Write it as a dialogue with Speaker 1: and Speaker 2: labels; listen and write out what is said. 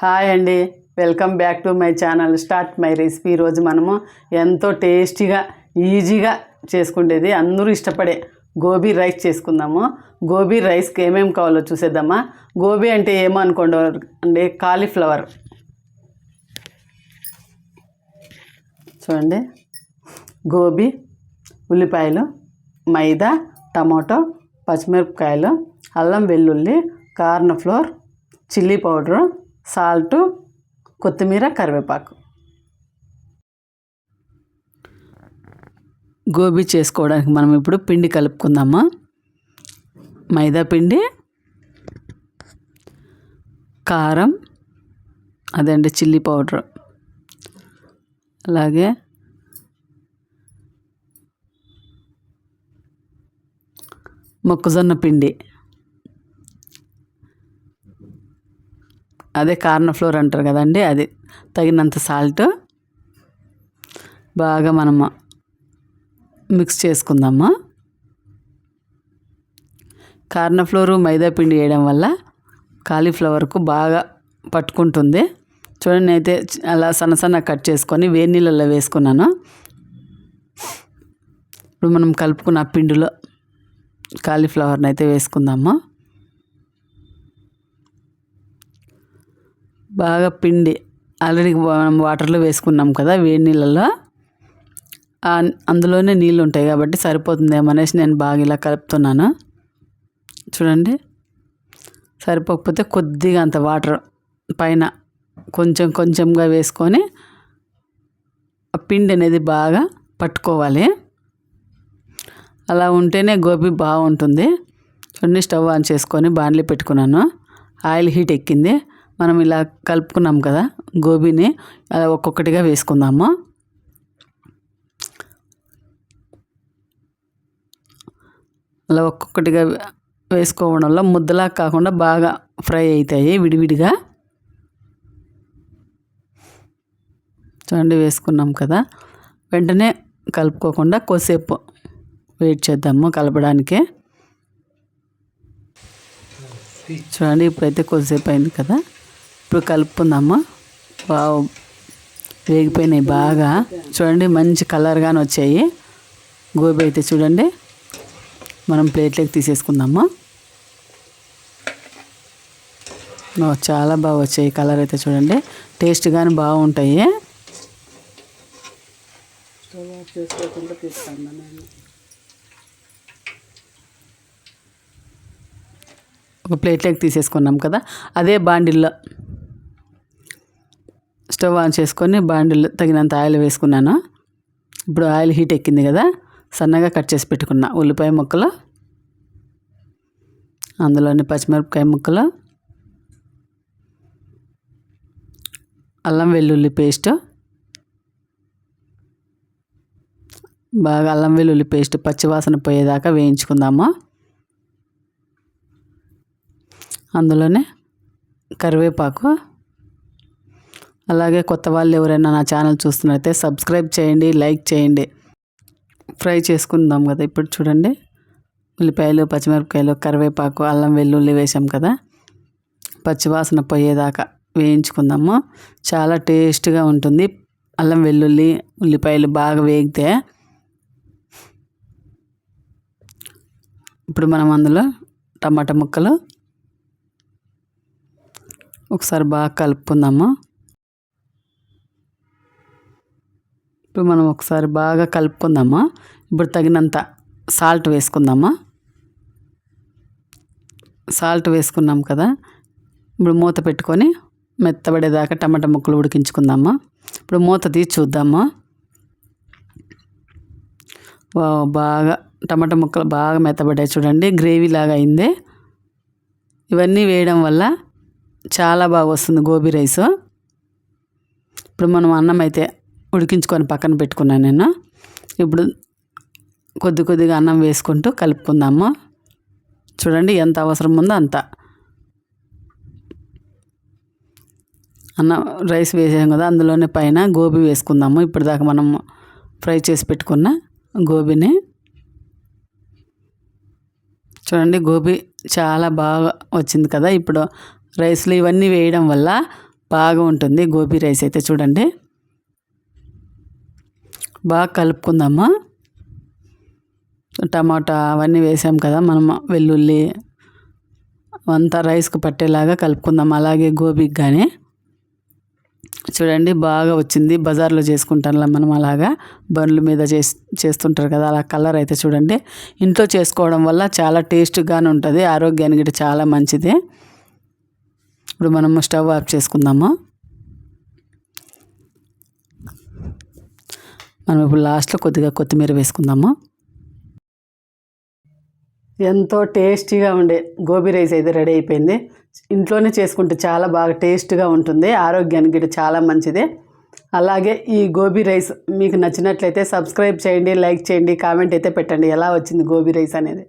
Speaker 1: Hi అండి. Welcome back to my channel. Start my recipe. ఈరోజు మనము ఎంతో టేస్టీగా ఈజీగా చేసుకునేది అందరూ ఇష్టపడే గోబీ రైస్ చేసుకుందాము. గోబీ రైస్కి ఏమేమి కావాలో చూసేద్దామా? గోబీ అంటే ఏమో అనుకోండి. అండి కాలీఫ్లవర్. చూడండి. గోబీ ఉల్లిపాయలు మైదా టమాటో పచ్చిమిరపకాయలు అల్లం వెల్లుల్లి corn flour chilli powder salt కొత్తిమీర కరివేపాకు. గోబీ చేసుకోవడానికి మనం ఇప్పుడు పిండి కలుపుకుందామా? మైదా పిండి కారం అదండి చిల్లీ పౌడర్. అలాగే మొక్కజొన్న పిండి. అదే కార్న ఫ్లోర్ అంటారు కదండి అది తగినంత సాల్ట్. బాగా మనము మిక్స్ చేసుకుందాము. కార్న ఫ్లోరు మైదాపిండి వేయడం వల్ల కాలీఫ్లవర్కు బాగా పట్టుకుంటుంది. చూడండి అయితే అలా సన్న సన్న కట్ చేసుకొని వేడి నీళ్ళల్లో వేసుకున్నాను. ఇప్పుడు మనం కలుపుకున్న పిండిలో కాలీఫ్లవర్ని అయితే వేసుకుందాము. బాగా పిండి. ఆల్రెడీ వాటర్లో వేసుకున్నాం కదా వేడి నీళ్ళల్లో అందులోనే నీళ్ళు ఉంటాయి కాబట్టి సరిపోతుందేమో అనేసి నేను బాగా ఇలా కలుపుతున్నాను. చూడండి. సరిపోకపోతే కొద్దిగా అంత వాటర్ పైన కొంచెం కొంచెంగా వేసుకొని ఆ పిండి అనేది బాగా పట్టుకోవాలి. అలా ఉంటేనే గోబీ బాగుంటుంది. చూడండి స్టవ్ ఆన్ చేసుకొని బాండ్లీ పెట్టుకున్నాను. ఆయిల్ హీట్ ఎక్కింది. మనం ఇలా కలుపుకున్నాం కదా గోబీని అలా ఒక్కొక్కటిగా వేసుకుందాము? అలా ఒక్కొక్కటిగా వేసుకోవడం వల్ల ముద్దలా కాకుండా బాగా ఫ్రై అవుతాయి విడివిడిగా. చూడండి వేసుకున్నాం కదా. వెంటనే కలుపుకోకుండా కొద్దిసేపు వెయిట్ చేద్దాము కలపడానికి. చూడండి ఇప్పుడైతే కొద్దిసేపు అయింది కదా. ఇప్పుడు కలుపుకుందామా? బాగా వేగిపోయినాయి బాగా. చూడండి మంచి కలర్గానే వచ్చాయి. గోబీ అయితే చూడండి. మనం ప్లేట్లోకి తీసేసుకుందాము? చాలా బాగా వచ్చాయి కలర్ అయితే చూడండి. టేస్ట్ కానీ బాగుంటాయి. ఒక ప్లేట్లోకి తీసేసుకున్నాం కదా. అదే బాండిల్లో. స్టవ్ ఆన్ చేసుకొని బాండిల్లో తగినంత ఆయిల్ వేసుకున్నాను. ఇప్పుడు ఆయిల్ హీట్ ఎక్కింది కదా సన్నగా కట్ చేసి పెట్టుకున్నా. ఉల్లిపాయ ముక్కలు అందులోని పచ్చిమిరపకాయ ముక్కలు అల్లం వెల్లుల్లి పేస్ట్ బాగా అల్లం వెల్లుల్లి పేస్ట్ పచ్చివాసన పోయేదాకా వేయించుకుందాము. అందులోనే కరివేపాకు అలాగే కొత్త వాళ్ళు ఎవరైనా నా ఛానల్ చూస్తున్నట్లయితే సబ్స్క్రైబ్ చేయండి లైక్ చేయండి. ఫ్రై చేసుకుందాం కదా ఇప్పుడు చూడండి. ఉల్లిపాయలు పచ్చిమిరపకాయలు కరివేపాకు అల్లం వెల్లుల్లి వేసాం కదా. పచ్చివాసన పోయేదాకా వేయించుకుందాము. చాలా టేస్ట్గా ఉంటుంది. అల్లం వెల్లుల్లి ఉల్లిపాయలు బాగా వేగితే ఇప్పుడు మనం అందులో టమాటా ముక్కలు ఒకసారి బాగా కలుపుకుందాము. ఇప్పుడు మనం ఒకసారి బాగా కలుపుకుందామా? ఇప్పుడు తగినంత సాల్ట్ వేసుకుందామా? సాల్ట్ వేసుకున్నాం కదా? ఇప్పుడు మూత పెట్టుకొని మెత్తబడేదాకా టమాటా ముక్కలు ఉడికించుకుందామా? ఇప్పుడు మూత తీసి చూద్దామా? బాగా టమాటా ముక్కలు బాగా మెత్తబడ్డాయి చూడండి. గ్రేవీ లాగా అయింది. ఇవన్నీ వేయడం వల్ల చాలా బాగా వస్తుంది గోబీ రైస్. ఇప్పుడు మనం అన్నం అయితే ఉడికించుకొని పక్కన పెట్టుకున్నాను నేను. ఇప్పుడు కొద్ది కొద్దిగా అన్నం వేసుకుంటూ కలుపుకుందాము. చూడండి ఎంత అవసరం ఉందో అంత. అన్నం రైస్ వేసాం కదా అందులోనే పైన గోబీ వేసుకుందాము. ఇప్పటిదాకా మనం ఫ్రై చేసి పెట్టుకున్న గోబీని. చూడండి గోబీ చాలా బాగా వచ్చింది కదా. ఇప్పుడు రైస్లు ఇవన్నీ వేయడం వల్ల బాగా ఉంటుంది గోబీ రైస్ అయితే చూడండి. బాగా కలుపుకుందామా? టమాటా అవన్నీ వేసాం కదా మనం వెల్లుల్లి అంతా రైస్కి పట్టేలాగా కలుపుకుందాం. అలాగే గోబీకి కానీ చూడండి బాగా వచ్చింది. బజార్లో చేసుకుంటాం మనం అలాగా. బండ్ల మీద చేసి చేస్తుంటారు కదా అలా కలర్ అయితే చూడండి. ఇంట్లో చేసుకోవడం వల్ల చాలా టేస్ట్గానే ఉంటుంది. ఆరోగ్యానికి చాలా మంచిది. ఇప్పుడు మనము స్టవ్ ఆఫ్ చేసుకుందాము? మనం ఇప్పుడు లాస్ట్లో కొద్దిగా కొత్తిమీర వేసుకుందాము? ఎంతో టేస్టీగా ఉండే గోబీ రైస్ అయితే రెడీ అయిపోయింది. ఇంట్లోనే చేసుకుంటే చాలా బాగా టేస్ట్గా ఉంటుంది. ఆరోగ్యానికి చాలా మంచిది. అలాగే ఈ గోబీ రైస్ మీకు నచ్చినట్లయితే సబ్స్క్రైబ్ చేయండి లైక్ చేయండి కామెంట్ అయితే పెట్టండి. ఎలా వచ్చింది గోబీ రైస్ అనేది?